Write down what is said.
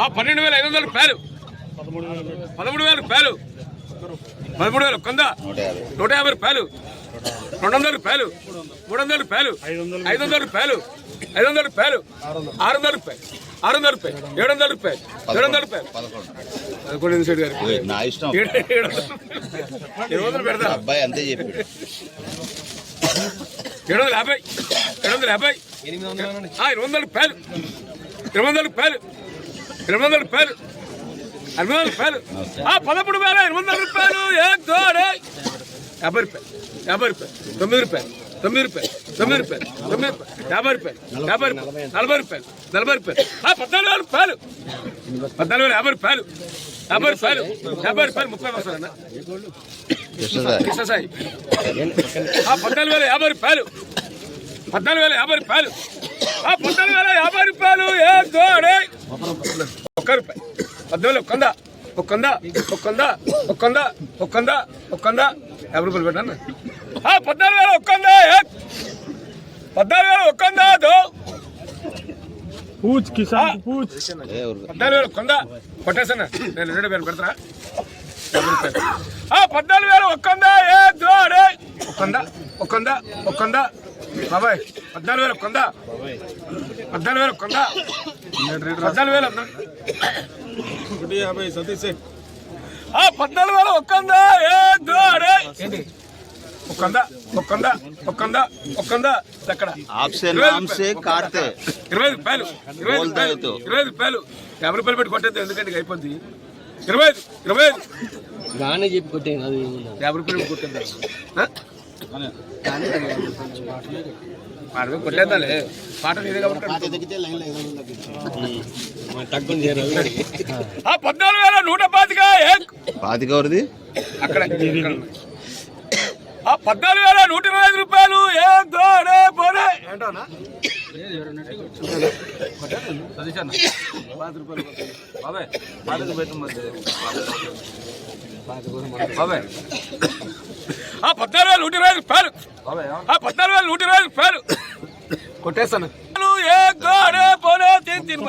ఆ పన్నెండు వేల ఐదు వందల రూపాయలు పదమూడు వేల రూపాయలు పదమూడు వేల కొంద నూట యాభై రూపాయలు రెండు వందల రూపాయలు మూడు వందల రూపాయలు ఐదు వందల రూపాయలు ఐదు వందల రూపాయలు ఆరు వందల రూపాయలు ఆరు వందల రూపాయలు ఏడు వందల రూపాయలు ఏడు వందల రూపాయలు పదకొండు నా ఇష్టం ఏడు వందలు. ఏడు వందలు పెడతా అబ్బాయి అంతే చెప్పాడు ఏడు వందల యాభై ఏడు వందల యాభై ఇరవై వందల రూపాయలు ఇరవై వందల రూపాయలు ఇరవై వందల రూపాయలు ఎనిమిది వందల రూపాయలు ఆ, పదమూడు వేల ఎనిమిది వందల రూపాయలు ఏ దోడే యాభై రూపాయలు యాభై రూపాయలు తొమ్మిది రూపాయలు తొమ్మిది రూపాయలు తొమ్మిది రూపాయలు తొమ్మిది రూపాయలు యాభై రూపాయలు యాభై రూపాయలు నలభై రూపాయలు నలభై రూపాయలు పద్నాలుగు వేల రూపాయలు పద్నాలుగు వేల యాభై రూపాయలు యాభై రూపాయలు యాభై రూపాయలు ముప్పై వస్తారన్న కృష్ణసాయి పద్నాలుగు వేల యాభై రూపాయలు పద్నాలుగు వేల యాభై రూపాయలు ఆ పద్నాలుగు వేల యాభై రూపాయలు ఏ ఒక్క రూపాయి పద్నాలుగు ఒక్కంద ఒక్కంద ఒక్కంద ఒక్కంద ఒక్కంద ఒక్కంద యాభై రూపాయలు పెట్టాను పద్నాలుగు వేల ఒక్కంద పద్నాలుగు వేల ఒక్కంద పూచ్ కిసాన్ పూచ్ పద్నాలుగు వేల ఒక్కంద కొట్టేసాను నేను రెండు వేలు పెడతా పద్నాలుగు వేలు ఒక్కంద ఏ దోడే ఒక్కంద ఒక్కంద ఒక్కంద బాబాయ్ పద్నాలుగు వేలు ఒక్కంద పద్నాలుగు వేలు ఒక్కంద పద్నాలుగు వేలు ఒకటి యాభై ఒక్కంద ఒక్కంద ఒక్కంద ఒక్కంద ఒక్కంద ఎక్కడ? ఆప్షన్ ఆమ్సే ఇరవై రూపాయలు ఇరవై రూపాయలు యాభై రూపాయలు పెట్టి కొట్టేది ఎందుకంటే అయిపోద్ది. ఇరవై ఇరవై చెప్పి కొట్టేది యాభై రూపాయలు కొట్టేది తక్కువ చేరాలి ఆ పద్నాలుగు వేల నూట పాతిక ఏ- పాతిక ఎవరిది? అక్కడ. ఆ పద్నాలుగు వేల నూట ఇరవై ఐదు రూపాయలు ఏ దోడే పోడే ఏంటోనా ఆ పద్నాలుగు వేల నూట ఇరవై ఐదు రూపాయలు ఆ? పద్నాలుగు వేల నూట ఇరవై ఐదు రూపాయలు కొట్టేస్తాను. ఏ గోడే పోనే తిని తిని